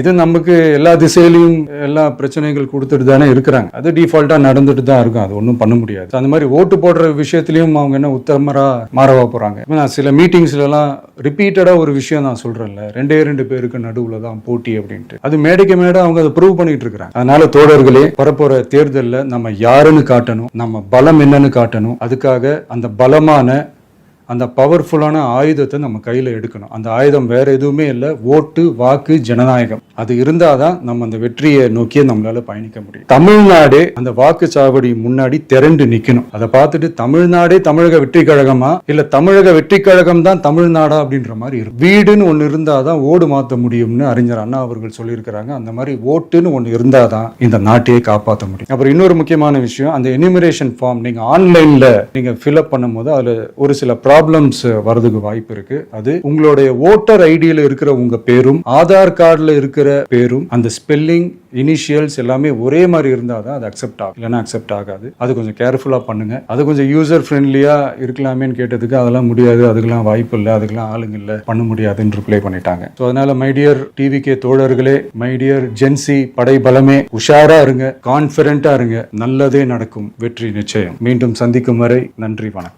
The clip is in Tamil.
இது நமக்கு எல்லா திசையிலையும் எல்லா பிரச்சனைகள் கொடுத்துட்டு தானே இருக்கிறாங்க. அது டிஃபால்ட்டா நடந்துட்டு தான் இருக்கும். அது ஒன்றும் பண்ண முடியாது. அந்த மாதிரி ஓட்டு போடுற விஷயத்திலையும் அவங்க என்ன உத்தமரா மாறவா போறாங்க? நான் சில மீட்டிங்ஸ்ல எல்லாம் ரிப்பீட்டடா ஒரு விஷயம் நான் சொல்றேன்ல. ரெண்டே ரெண்டு பேருக்கு நடுவுல தான் போட்டி அப்படின்ட்டு. அது மேடைக்கு மேடை அவங்க அதை ப்ரூவ் பண்ணிட்டு இருக்கிறாங்க. அதனால தோழர்களே வரப்போற தேர்தலில் நம்ம யாருன்னு காட்டணும் நம்ம பலம் என்னன்னு காட்டணும். அதுக்காக அந்த பலமான அந்த பவர்ஃபுல்லான ஆயுதத்தை நம்ம கையில் எடுக்கணும். அந்த ஆயுதம் வேற எதுவுமே இல்லை. ஓட்டு வாக்கு ஜனநாயகம். அது இருந்தால் தான் நம்ம அந்த வெற்றியை நோக்கியே நம்மளால் பயணிக்க முடியும். தமிழ்நாடே அந்த வாக்குச்சாவடி முன்னாடி திரண்டு நிற்கணும் அதை பார்த்துட்டு தமிழ்நாடே தமிழக வெற்றி கழகமா இல்லை தமிழக வெற்றி கழகம் தான் தமிழ்நாடா அப்படின்ற மாதிரி இருக்கும். வீடுன்னு ஒன்று இருந்தால் தான் ஓடு மாற்ற முடியும்னு அறிஞர் அண்ணா அவர்கள் சொல்லியிருக்கிறாங்க. அந்த மாதிரி ஓட்டுன்னு ஒன்று இருந்தால் தான் இந்த நாட்டையே காப்பாற்ற முடியும். அப்புறம் இன்னொரு முக்கியமான விஷயம் அந்த எனிமரேஷன் ஃபார்ம் நீங்கள் ஆன்லைனில் நீங்கள் ஃபில்அப் பண்ணும்போது அதில் ஒரு சில ப்ராப்ளம்ஸ் வரதுக்கு வாய்ப்பு இருக்குது அது உங்களுடைய ஓட்டர் ஐடியில் இருக்கிற உங்கள் பேரும் ஆதார் கார்டில் இருக்கிற பேரும் அந்த ஸ்பெல்லிங் இனிஷியல்ஸ் எல்லாமே ஒரே மாதிரி இருந்தால் தான் அது அக்செப்ட் ஆகும். இல்லைன்னா அக்செப்ட் ஆகாது. அது கொஞ்சம் கேர்ஃபுல்லாக பண்ணுங்க. அது கொஞ்சம் யூசர் ஃப்ரெண்ட்லியாக இருக்கலாமேன்னு கேட்டதுக்கு அதெல்லாம் முடியாது. அதுக்கெல்லாம் வாய்ப்பு இல்லை. அதுக்கெல்லாம் ஆளுங்க இல்லை. பண்ண முடியாதுன்னு ரிப்ளை பண்ணிட்டாங்க. ஸோ அதனால மைடியர் டிவிகே தோழர்களே மைடியர் ஜென்சி படை பலமே உஷாராக இருங்க. கான்ஃபிடென்ட்டா இருங்க. நல்லதே நடக்கும். வெற்றி நிச்சயம். மீண்டும் சந்திக்கும் வரை நன்றி வணக்கம்.